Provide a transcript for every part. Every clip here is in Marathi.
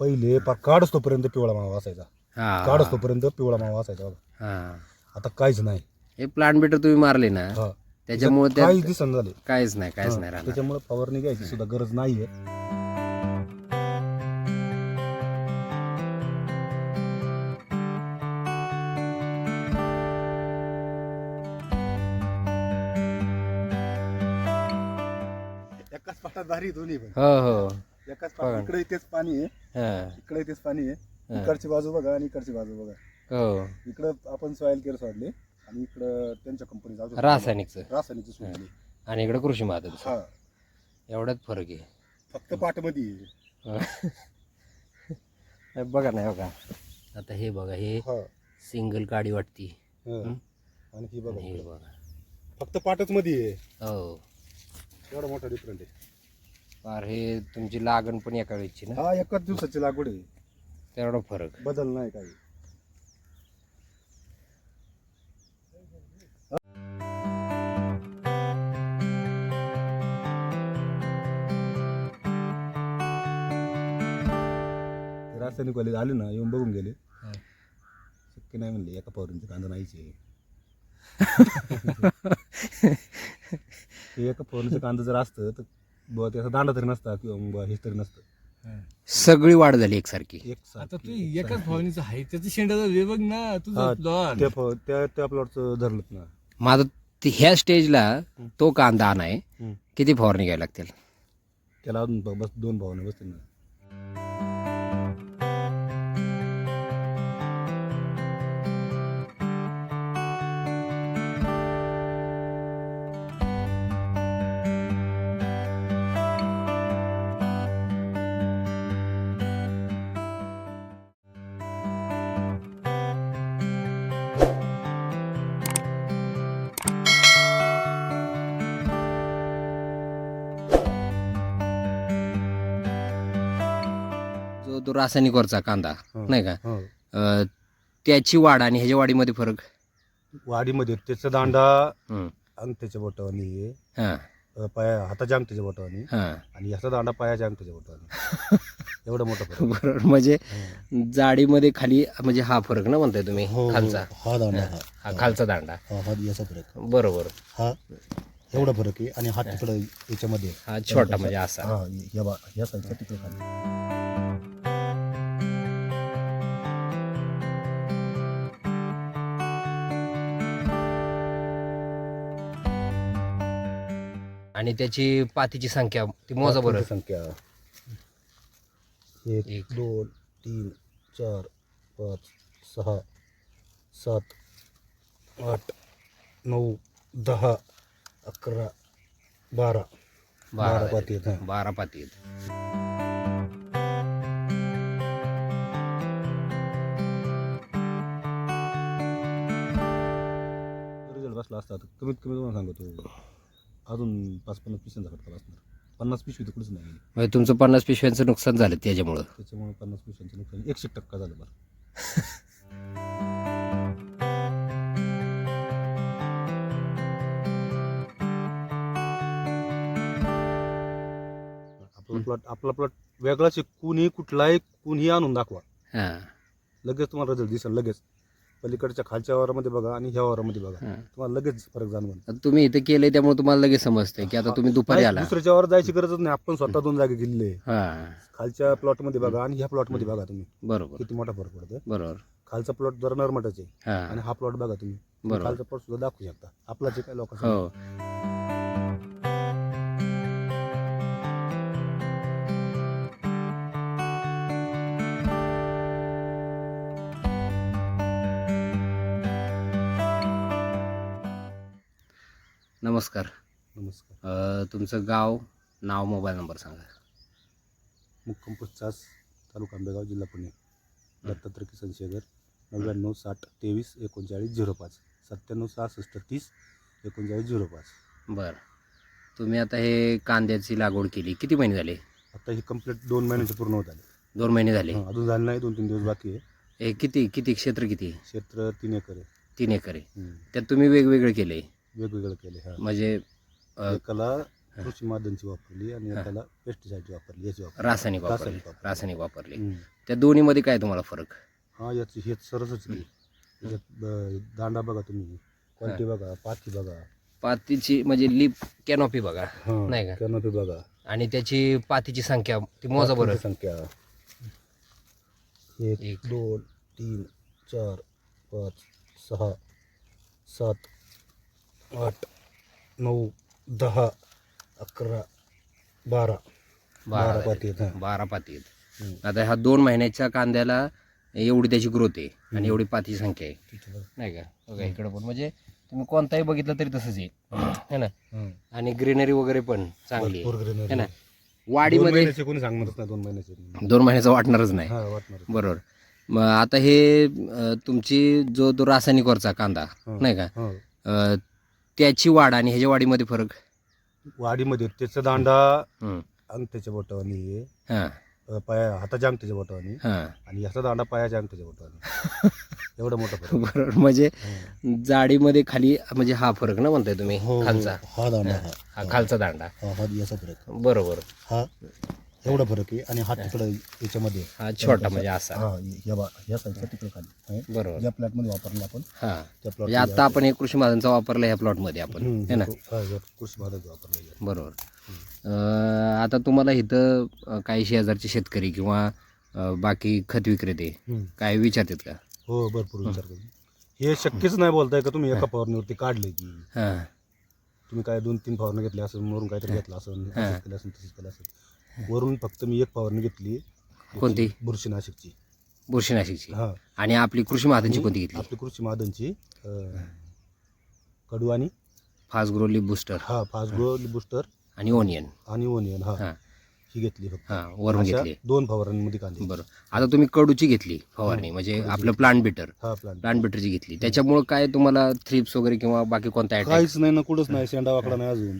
पहिले पार काढच तोपर्यंत पिवळा मावा असायचा. हा. काढच तोपर्यंत पिवळा मावा असायचा बघा. हा. आता काहीच नाही. हे प्लांट बेटर तुम्ही मारले ना हा. त्याच्यामुळे काहीच त्यात दिसन झाले. काहीच नाही काहीच नाही राहणार. त्याच्यामुळे फवारणी घ्यायची सुद्धा गरज नाहीये. एकाच दोन्ही पण. हो हो. एकाच बघा. पाटात इकडे तेच पाणी आहे. हा. इकडे तेच पाणी आहे. हा. इकडची बाजू बघा आणि इकडची बाजू बघा. हो. इकडं आपण सॉईल केअर सोडले आणि इकडं त्यांच्या कंपनी रासायनिकचं. रासायनिकची सोडली आणि इकडे कृषी माता हा. एवढ्यात फरक आहे. फक्त पाटमध्ये आहे. हे. बघा नाही बघा. आता हे बघा हे हा. सिंगल काडी वाटती. हा. हं? आणि ही बघा हे बघा. फक्त पाटच मध्ये आहे. हो. एवढा मोठा डिफरंट आहे. फार हे तुमची लागण पण एका वेळची ना? हा एकाच दिवसाची लागवड आहे. तेवढा फरक. बदल नाही काही. रासायनिक वाले आले ना येऊन बघून गेले. हा. शक्य नाही म्हणले एका फवारणीचं कांदा नाहीच ते एका फवारणीचं कांदा जर असतं तर बुवा त्याचा दांडा तरी नसता किंवा मग हेच तरी नसतं. सगळी वाढ झाली एकसारखी. एक आता तू एकाच भावनीचं आहे. त्याचं शेंडाचा वेबग ना हा, तुझं प्लॉट त्या फव- त्या त्या प्लॉटचं धरलं ना. माझं ते ह्या स्टेजला तो कांदा आणाय. किती फवारणी घ्यायला लागतील? त्याला अजून ब- बस दोन भावने बसतील ना. तो रासायनिकवरचा कांदा हं. नाही का? हो. अं, त्याची वाढ आणि ह्याच्या वाढीमध्ये फरक? वाडीमध्ये त्याचा दांडा हं. अंगठ्याच्या बोटावानी आहे हा. अ, पाया हाताच्या अंगठ्याच्या बोटावानी हा. आणि ह्याचा दांडा पायाच्या अंगठ्याच्या बोटावानी. एवढा मोठा फरक. बरोबर. म्हणजे हं. जाडीमध्ये खाली म्हणजे हा फरक ना म्हणताय तुम्ही हो, खालचा? हा दांडा हा, हा. खालचा दांडा. हा हा याचा फरक. बरोबर. हा एवढा फरक आहे आणि हा तिकडं याच्यामध्ये. आहे. हा छोटा म्हणजे असा. हा या बा या साईडचा तिकडे खाली. आणि त्याची पातीची संख्या ती मोजा बरं संख्या एक एक. दोन तीन चार पाच सहा सात आठ नऊ दहा अकरा बारा बारा बारा पाती आहेत, हा. बारा पाती आहेत. रिझल्ट बसला असता तर कमीत कमी तुम्हाला सांगतो अजून पाच पन्नास पिशांचा खटका असणार पन्नास पिशवी तर कुठेच नाही. गेली म्हणजे तुमचं पन्नास पिशव्यांचं नुकसान झालं त्याच्यामुळं त्याच्यामुळे पन्नास पिशांचं नुकसान. एकशे टक्का झालं बरं. आपला प्लॉट आपला प्लॉट वेगळाच आहे. कुणी कुठलाही कुणीही आणून दाखवा. हा. लगेच तुम्हाला रिझल्ट दिसेल लगेच. पलीकडच्या खालच्या वावरामध्ये बघा आणि ह्या वावरामध्ये बघा. हा. तुम्हाला लगेच फरक जाणवल. आता तुम्ही इथं केलंय त्यामुळे तुम्हाला लगेच समजतंय की आता तुम्ही दुपारी आला. दुसऱ्याच्या वर जायची गरजच नाही. आपण स्वतः दोन जागे गेलेले हा. खालच्या प्लॉटमध्ये बघा आणि ह्या प्लॉटमध्ये बघा तुम्ही. बरोबर. किती मोठा फरक पडतो बरोबर. खालचा प्लॉट जरा नरमटाचे हा. आणि हा प्लॉट बघा तुम्ही. बरोबर. खालचा प्लॉट सुद्धा दाखवू शकता. आपला जे काय लोकांचा? हो. नमस्कार. नमस्कार. अं, तुमचं गाव नाव मोबाईल नंबर सांगा. मुक्कम चास तालुका आंबेगाव जिल्हा पुणे. दत्तात्रय किसन शेगर नव्याण्णव साठ तेवीस एकोणचाळीस झिरो पाच. सत्त्याण्णव सहासष्ट तीस एकोणचाळीस झिरो पाच. बरं. तुम्ही आता हे कांद्याची लागवड केली. किती महिने झाले? आता ही कंप्लीट दोन महिन्याचे पूर्ण होत आले. दोन महिने झाले. हं, अजून झालं नाही दोन तीन दिवस बाकी आहे. हे किती किती क्षेत्र किती? आहे? क्षेत्र तीन एकर आहे. तीन एकर आहे. हं. त्यात तुम्ही वेगवेगळे केले. वेगवेगळं केले हा. म्हणजे अं, एकाला कृषी माध्यमची वापरली आणि त्याला पेस्टिसाइडची वापरली याची वापरली. रासायनिक वापरली. रासायनिक वापरली. रासायनिक वापरली. हम्म. त्या दोन्हीमध्ये काय तुम्हाला फरक? हा याची हे सरसच की याच्यात ब- दांडा बघा तुम्ही. क्वालिटी बघा पाती बघा. पातीची म्हणजे लिप कॅनॉपी बघा. नाही का? कॅनोपी बघा. आणि त्याची पातीची संख्या ती मोजा बरं. पातीची संख्या. एक एक. दोन तीन चार पाच सहा सात आठ नऊ दहा अकरा बारा. बारा पाती आहेत, हा. बारा पाती आहेत. आता ह्या दोन महिन्याच्या कांद्याला एवढी त्याची ग्रोथ आहे आणि एवढी पातीची संख्या आहे. ठीक आहे. नाही का? बघा इकडं पण. म्हणजे तुम्ही कोणताही बघितलं तरी तसंच आहे. है ना? हम्म. आणि ग्रीनरी वगैरे पण चांगली भरपूर आहे. greenery. है ना? दोन वाडीमध्ये महिन्याचे कोणी सांगणारच नाही दोन महिन्याचे दोन महिन्याचं वाटणारच नाही. हा वाटणार बरोबर. मग आता हे अं, तुमची जो तो रासायनिकवरचा कांदा हं. नाही का? अं, त्याची वाढ आणि ह्याच्या वाढीमध्ये फरक? वाडीमध्ये त्याचा दांडा. अंगठ्याच्या बोटावानी आहे हां. अ, पाया हाताच्या अंगठ्याच्या बोटावानी हां. आणि याचा दांडा पायाच्या अंगठ्याच्या बोटावानी एवढा मोठा फरक. बरोबर. म्हणजे. जाडीमध्ये खाली म्हणजे हा फरक ना म्हणताय तुम्ही हो, खालचा? हा दांडा. हा हा खालचा दांडा. हा हा याचा फरक. बरोबर. हा. एवढा फरक आहे आणि हा तिकडे याच्यामध्ये हा छोटा म्हणजे असा. हा या बा या तिकडे खाली. आहे. बरोबर. ज्या प्लॅटमध्ये वापरला आपण. हा. त्या प्लॉट म्हणजे आता आपण हे कृषी महाजनचा वापरला ह्या प्लॉटमध्ये आपण. है ना? कृषी भागात वापरला बरोबर. अं, आता तुम्हाला इथं अं, काही शेजारचे शेतकरी किंवा अं, बाकी खत विक्रेते काय विचारतात का? हो भरपूर विचार करून हे शक्यच नाही बोलताय का तुम्ही एका फवारणीवरती काढले की? हां. तुम्ही काय दोन तीन फवारणी घेतल्या असेल वरून काहीतरी घेतलं असेल असंच केलं असेल तसंच केलं असेल. वरून फक्त मी एक फवारणी घेतली. कोणती? बुरशीनाशकची. बुरशीनाशिकची? हा. आणि आपली कृषी महाजनची कोणती घेतली? आपली कृषी मादनची कडू आणि? Fast grow lip booster. हा फास्ट ग्रो बुस्टर. आणि ओनियन. आणि ओनियन हा. हां. ही घेतली फक्त. हां वरून अशा घेतली. दोन फवारणीमध्ये कांदे बरं. आता तुम्ही कडूची घेतली फवारणी म्हणजे आपलं प्लांट बिटर हा प्लांट प्लांट बिटरची घेतली. त्याच्यामुळे काय तुम्हाला थ्रिप्स वगैरे किंवा बाकी कोणता काहीच नाही ना कुठंच नाही. शेंडा वाकडा नाही अजून.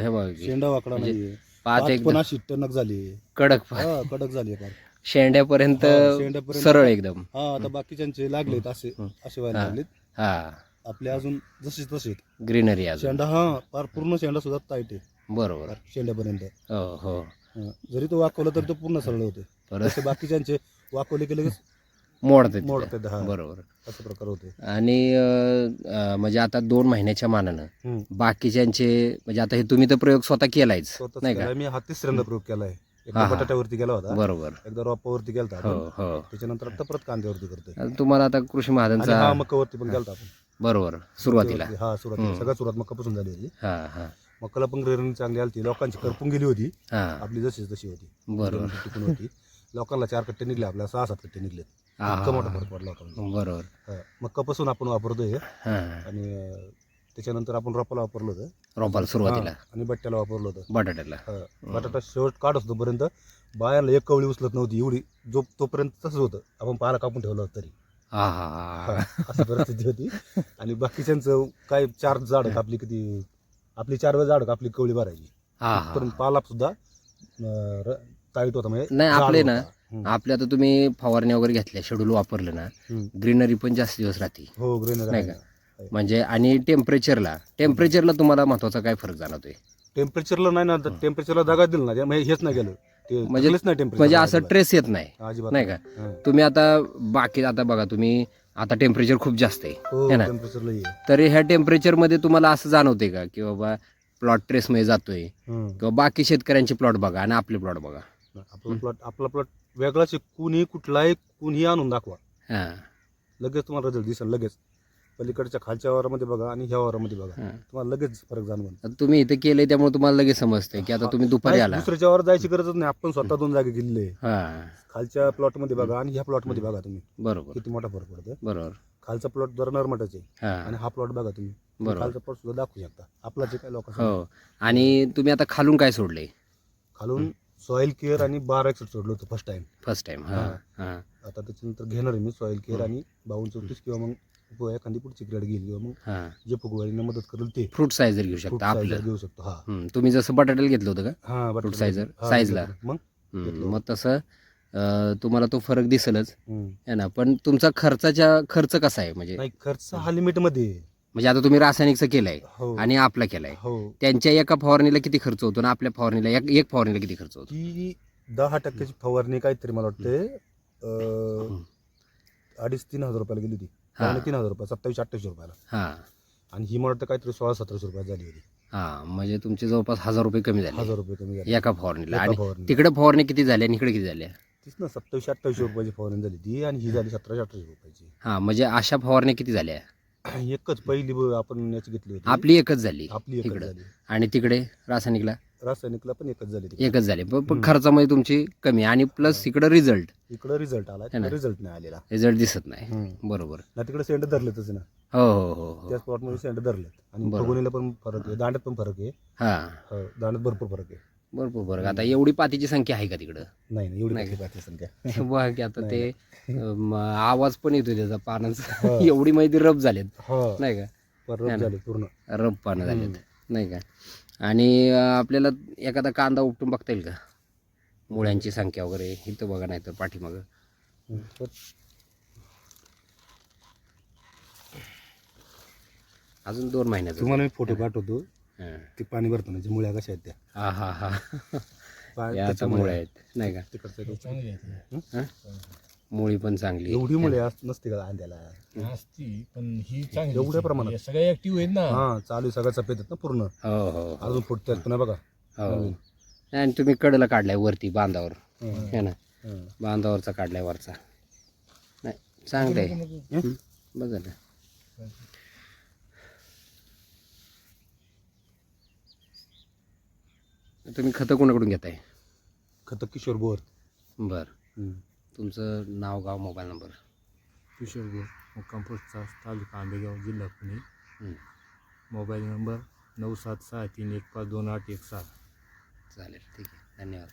हे बघा की शेंडा वाकडा म्हणजे नाहीये. पात पात एकदम. पण अशी टणक झाली. कडक. हा कडक झाली शेंड्यापर्यंत हा, शेंड्यापर्यंत- सरळ एकदम. हा आता बाकीच्यांचे लागलेत असे असे व्हायला हा. लागलेत. हा. आपले अजून जसे तसे ग्रीनरी अजून. शेंडा हा फार पूर्ण शेंडा सुद्धा टाईट आहे. बरोबर. फार शेंड्यापर्यंत. हो हो. हा. जरी तो वाकवला तरी तो पूर्ण सरळ होते परत तसे बाकीच्यांचे वाकवले की लगेच मोडते मोडतात हा. बरोबर. असा प्रकार होते आणि अं, म्हणजे आता दोन महिन्याच्या मानानं हम्म. बाकीच्यांचे म्हणजे आता हे तुम्ही तर प्रयोग स्वतः केलायच स्वतःच नाही का? केलाय. मी हा तिसऱ्यांदा प्रयोग केलाय. हा, एकदा हा. बटाट्यावरती गेला होता. बरोबर. एकदा रोपावरती गेलता हो आपण. हो त्याच्यानंतर आता परत कांद्यावरती करतोय. तुम्हाला आता कृषी आणि महाजनचा हा मकावरती पण गेलता आपण. बरोबर. सुरुवातीला. हा सुरुवातीला. हम्म. सगळ्यात सुरुवात मकापासून झाली होती. हा हा. मकाला पण ग्रेनिंग चांगली आली लोकांची करपून गेली होती. हा. आपली जशी तशी होती. बरोबर. टिकून होती. लोकांना चार कट्टे निघले. आपल्या सहा सात कट्टे निघले हा, इतका मोठा हा. फरक पडला होता म्हणजे. बरोबर हा. मकापासून आपण वापरतोय हे. हा आणि अं, त्याच्यानंतर आपण रोपाला वापरलं होतं रोपाला सुरुवातीला हा. आणि बट्ट्याला वापरलं होतं बटाट्याला हा. बटाटा शेवट काढत होतो पर्यंत बायाला एक कवळी उचलत नव्हती एवढी जो तोपर्यंत तसंच होतं आपण पाला कापून ठेवलं होतं तरी हा हा हा अशी परिस्थिती होती आणि बाकीच्यांचं काय चार झाडं कापली किती आपली चार वेळा झाडं कापली कवळी भरायची हा हा पण पाला सुद्धा टाईट होता म्हणजे नाही, आपले. ना. आपल्या आता तुम्ही फवारणी वगैरे घेतल्या शेड्यूल वापरलं ना. ग्रीनरी पण जास्त दिवस राहते. हो ग्रेनर नाही का? म्हणजे आणि टेम्परेचरला टेम्परेचरला तुम्हाला महत्त्वाचा काय फरक जाणवतोय? टेम्परेचरला नाही ना टेम्परेचरला जागा दिलं ना म्हणजे हेच नाही गेलं. ते म्हणजे- म्हणजे टेम्परेचर म्हणजे असं ट्रेस येत नाही. नाही का. तुम्ही आता बाकी आता बघा तुम्ही आता टेम्परेचर खूप जास्त आहे. हो ना? तर ह्या टेम्परेचरमध्ये तुम्हाला असं जाणवते का? की बाबा प्लॉट ट्रेसमध्ये जातोय. हम्म. किंवा बाकी शेतकऱ्यांचे प्लॉट बघा आणि आपले प्लॉट बघा. आपला प्लॉट आपला प्लॉट वेगळाच. कुणी कुठलाही कुणीही आणून दाखवा. हा. लगेच तुम्हाला रिझल्ट दिसेल लगेच. पलीकडच्या खालच्या वावरामध्ये बघा आणि ह्या वावरामध्ये बघा. हा. तुम्हाला लगेच फरक जाणवल. आता तुम्ही इथे केलंय त्यामुळे तुम्हाला लगेच समजतंय की आता तुम्ही दुपारी नाही, आला. दुसऱ्याच्या वर जायची गरजच नाही. आपण स्वतः दोन जागे गेलेले हा. खालच्या प्लॉटमध्ये बघा आणि ह्या प्लॉटमध्ये बघा तुम्ही. बरोबर. किती मोठा फरक पडतो बरोबर. खालचा प्लॉट जरा नरमटच आहे. हा. आणि हा प्लॉट बघा तुम्ही. बरोबर. खालचा प्लॉट सुद्धा दाखवू शकता. आपला जे काय लोकांचा हो. आणि तुम्ही आता खालून काय सोडले खालून सॉइल केअर आणि बार एक्सेट सोडलं होतं फर्स्ट टाइम फर्स्ट टाइम हा हा. आता त्याच्यानंतर घेणार आहे मी सॉइल केअर आणि बावन्न चौतीस किंवा मग एखादी पुढची ग्रेड घेईल किंवा मग हा. जे फुगवाडीने मदत करेल ते. फ्रूट सायझर घेऊ Fruit शकता sizer आपलं. घेऊ शकतो हा. हम्म, तुम्ही जसं बटाट्याला घेतलं होतं का? हा बटाटा- sizer, हा, size ला. मग? हम्म. मग तसं अं, तुम्हाला तो फरक दिसेलच. हम्म. है ना पण तुमचा खर्चाच्या खर्च कसा आहे? म्हणजे नाही खर्च हा लिमिटमध्ये आहे. म्हणजे आता तुम्ही रासायनिकचं केलंय हो. आणि आपला केलाय. हो. त्यांच्या एका फवारणीला किती खर्च होतो ना आपल्या फवारणीला एक एक फवारणीला किती खर्च होतो? ती दहा टक्क्याची फवारणी काहीतरी मला वाटते अं. अडीच तीन हजार रुपयाला गेली होती. पावणे तीन हजार रुपये सत्तावीस अठ्ठावीस रुपयाला. हा. आणि ही मला वाटतं काहीतरी सोळा सतराशे रुपयात झाली होती. हा म्हणजे तुमचे जवळपास हजार रुपये कमी झाले. हजार रुपये कमी झाले. एका फवारणीला. एका आणि फवारणी. तिकडे फवारणी किती झाल्या आणि इकडे किती झाल्या तीच ना सत्तावीसशे अठ्ठावीसशे रुपयाची फवारणी झाली ती आणि ही झाली सतराशे अठराशे रुपयाची. हा म्हणजे अशा फवारण्या किती झाल्या? एकच पहिली ब- आपण याची घेतली होती. आपली एकच झाली आपली एकच झाली. आणि तिकडे रासायनिकला? रासायनिकला पण एकच झाली तिकडे. एकच झाले. पण पण हम्म. खर्चामध्ये तुमची कमी. आणि प्लस इकडं रिझल्ट इकडं रिझल्ट आला है ना? रिझल्ट नाही आलेला. रिझल्ट दिसत नाही. बरोबर. तिकडे सेंट धरलेतच ना. हो हो हो हो. त्या स्पॉटमध्ये सेंट धरलेत. आणि बरोबर. पण फरक आहे. दांड्यात पण फरक आहे. हा. हो, दांड्यात भरपूर फरक आहे. भरपूर बरं आता एवढी पातीची संख्या आहे का तिकडं? नाही नाही एवढी नाही. संख्या. बघा की आता नाही, ते अम, आवाज पण येतो त्याचा पानांचा. हा. एवढी माहिती रब झालेत. हो. नाही का? परत नाही ना. झाली पूर्ण. रब पानं झालेत. नाही का? आणि अं, आपल्याला एखादा कांदा उपटून बघता येईल का? मुळ्यांची संख्या वगैरे इथं बघा नाही तर पाठीमागं. हम्म. अजून दोन महिन्याचं तुम्हाला मी फोटो पाठवतो. ते पाणी भरताना जे मुळ्या कशा आहेत त्या. हा हा हा. पा- या आता त्याच्यामुळे मुळे आहेत. नाही का? तिकडचं चांगली आहे. हा? मुळी पण चांगली. एवढी मुळे अस- नसते का अंड्याला? असती पण ही चांगली एवढ्या प्रमाणात? या सगळ्या ऍक्टिव्ह आहेत ना. हा चालू आहे, सगळं सफेद आहेत ना पूर्ण. हो हो हो. अजून फुटतात पुन्हा बघा. हो. आणि तुम्ही कडेला काढलाय वरती बांधावर. हं. है ना? हं. बांधावरचा काढलाय वरचा. नाही चांगलं आहे. हं? बघ ना. तुम्ही खतं कोणाकडून घेताय? खत किशोर बोर. बर. हं. तुमचं नाव गाव मोबाईल नंबर? किशोर गो मुक्काम पोस्ट तालुका आंबेगाव जिल्हा पुणे. हं. मोबाईल नंबर नऊ सात सहा तीन एक पाच दोन आठ एक सात. चालेल ठीक आहे. धन्यवाद.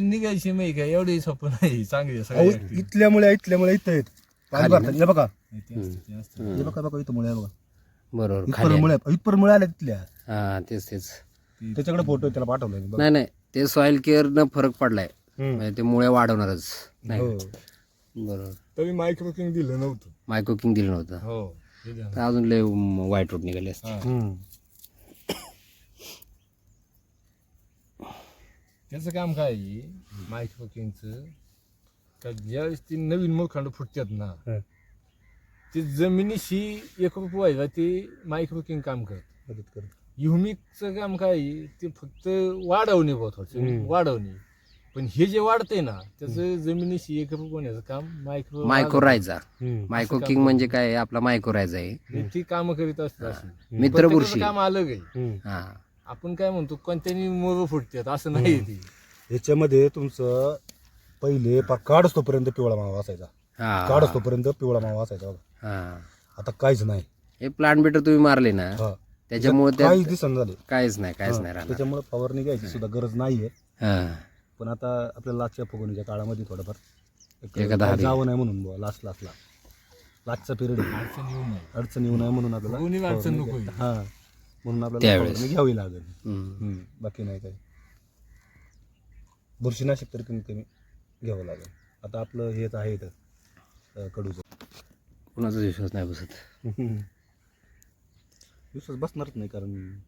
निघायची माहिती का एवढी सोपं नाही चांगली आहे अहो, सगळ्या. इथल्या मुळे इथल्या मुळे इथं आहेत. पाणी? भरतात. हे बघा. नाही. हे बघा बघा इथं मुळे बघा. बरोबर इथपर खाली मुळे इथपर मुळे आल्या तिथल्या. हां तेच तेच. त्याच्याकडे फोटो आहे, त्याला पाठवलाय मी, बघा. नाही नाही ते सॉइल केअरनं फरक पडलाय. म्हणजे ते मुळे वाढवणारच नाही हो. बरोबर तरी मायक्रो किंग दिलं नव्हतं मायको किंग दिलं नव्हतं हो हे द्या. तर अजून लय वाईट रोड निघाले असते हा. त्याचं काम काय आहे मायक्रो किंगचं का ज्यावेळेस ती नवीन मुळखंड फुटतात ना हं. ते जमिनीशी एकरूप व्हायला ते मायक्रो किंग काम करत मदत कर. युमिकचं काम काय आहे ते फक्त वाढवणे थोडं हम्म. वाढवणे. पण हे जे वाढतंय ना त्याचं जमिनीशी एकरूप होण्याचं काम मायक्रो मायको रायझा हं. मायको असं किंग म्हणजे काय आपला मायको रायझा आहे. हे ती कामं करीत असतात अशी. मित्र प्रत्येकाचं बुरशी. काम अलग आहे. हं. हा. आपण काय म्हणतो कोणत्यानी मोर फुटतात असं नाही ती. याच्यामध्ये तुमचं पहिले पा- काढ असतोपर्यंत पिवळा मावा असायचा. काढ हा. असतोपर्यंत पिवळा मावा असायचा बघा. हा. आता काहीच नाही. हे प्लांट बेटर तुम्ही मारले ना. हा. त्याच्यामुळे काहीच त्यात दिसन झाले. काहीच नाही काहीच नाही. राहणार. त्याच्यामुळे फवारणी घ्यायची सुद्धा गरज नाहीये. हा. पण आता आपल्या लाचच्या फुगवणीच्या काळामध्ये थोडंफार एक एखादा काय हरी. जावं नाही म्हणून बुवा लास्ट लास्टला लाचचा पिरियड अडचण येऊ नये. अडचण येऊ नये म्हणून आपल्याला कोणी अडचण फवारणी नको घ्या- हा. म्हणून आपल्याला त्यावेळेस. फवारणी घ्यावी लागेल. हम्म. हम्म, बाकी नाही काही. बुरशीनाशक तरी कमीत कमी घ्यावं लागेल. आता आपलं हेच आहे इथं अं, कडूचं. कुणाचा विश्वास नाही बसत. विश्वास बसणारच नाही कारण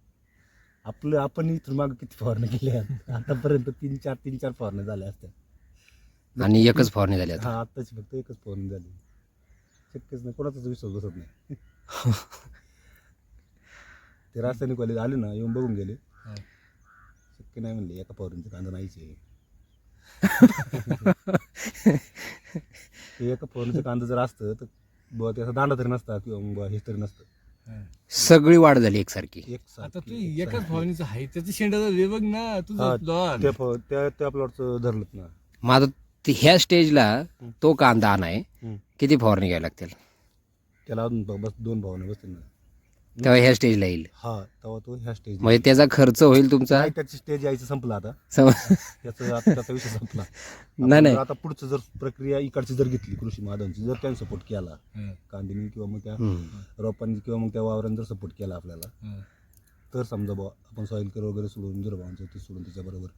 आपलं आपण इथून मागं किती फवारणी केल्या आतापर्यंत तीन चार तीन चार फवारण्या झाल्या असत्या. आणि एकच फवारणी झाली आता. हा आत्ताची फक्त एकच फवारणी झाली. शक्यच नाही कोणाचाच विश्वास बसत नाही. ते रासायनिकवाले आले ना येऊन बघून गेले. शक्य नाही म्हणले एका फवारणीचा कांदा नाहीच आहे. ते एका फवारणीचं कांदा जर असतं तर बुवा त्याचा दांडा तरी नसता किंवा मग बुवा हे तरी नसतं. सगळी वाढ झाली एकसारखी. एक आता तू सारखी, एकाच. भावनीचं आहे त्याचं शेंडाचा वेबग ना तुझं प्लॉट त्या फ- त्या त्या प्लॉटचं धरलं ना. ते ह्या स्टेजला तो कांदा आणाय हम्म. किती फवारणी घ्यावी लागतील? त्याला अजून बस दोन भावने बसतील ना. तेव्हा ह्या स्टेजला येईल हा तेव्हा तो ह्या स्टेज म्हणजे त्याचा खर्च होईल तुमचा नाही त्याची स्टेज यायचं संपलं आता सम- त्याचा आता त्याचा विषय संपला नाही नाही जर आता पुढचं जर प्रक्रिया इकडची जर घेतली कृषी महादांची जर त्यांनी सपोर्ट केला कांदिनी किंवा मग त्या हम्म. रोपांनी किंवा मग त्या वावरांनी जर सपोर्ट केला आपल्याला. तर समजा बुवा आपण सॉईल केअर वगैरे सोडून झिरो भावांचं ते सोडून त्याच्याबरोबर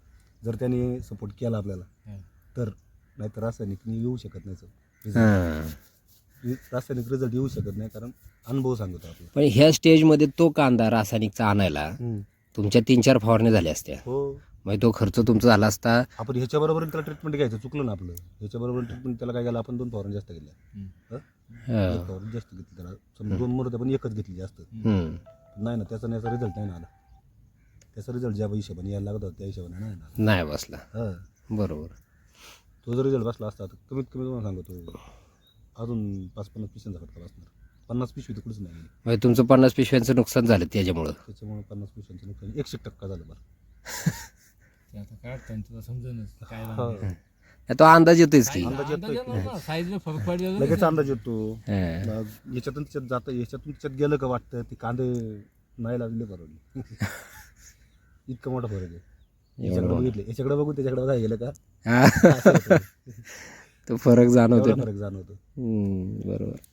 जर त्यांनी सपोर्ट केला आपल्याला. तर नाहीतर रासायनिक येऊ शकत नाही. हा. रासायनिक रिझल्ट येऊ शकत नाही कारण अनुभव सांगतो आपला. पण ह्या स्टेजमध्ये तो कांदा रासायनिकचा आणायला तुमच्या तीन चार फवारण्या झाल्या असत्या. हो. म्हणजे तो खर्च तुमचा झाला असता. आपण ह्याच्या बरोबर त्याला ट्रीटमेंट घ्यायचं चुकलं ना आपलं. ह्याच्या बरोबर ट्रीटमेंट त्याला काय केलं आपण दोन फवारणी जास्त घेतल्या. हा. फवारणी जास्त घेतली त्याला. समजा दोन मुहूर्त पण एकच घेतली जास्त. हम्म. नाही ना त्याचा याचा रिझल्ट नाही ना आला. त्याचा रिझल्ट ज्या हिशोबाने यायला लागत होता त्या हिशोबाने नाही ना नाही बसला. हा. बरोबर. तो जर रिझल्ट बसला असता तर कमीत कमी तुम्हाला सांगतो. अजून पाच पन्नास पिशांचा फटका बसणार. पन्नास पिशवी तर कुठेच नाही. गेली. म्हणजे तुमचं पन्नास पिशव्यांचं नुकसान झालं त्याच्यामुळं. त्याच्यामुळे पन्नास पिशव्यांचं नुकसान. एकशे टक्का झालं बरं. ते आता काय त्यांचं समजेनच. काय हा. तो अंदाज येतोच की. अंदाज येतोय. फरक लगेच अंदाज येतो. हा. मग याच्यातून त्याच्यात जातं याच्यातून त्याच्यात गेलं का वाटतं? ते कांदे नाही लावले बरोबर इतका मोठा फरक आहे. याच्याकडे बघितले. याच्याकडे बघून त्याच्याकडे बघायला गेलं का? हा. असं होतं. तो फरक जाणवतो फरक जाणवतो हम्म, बरोबर.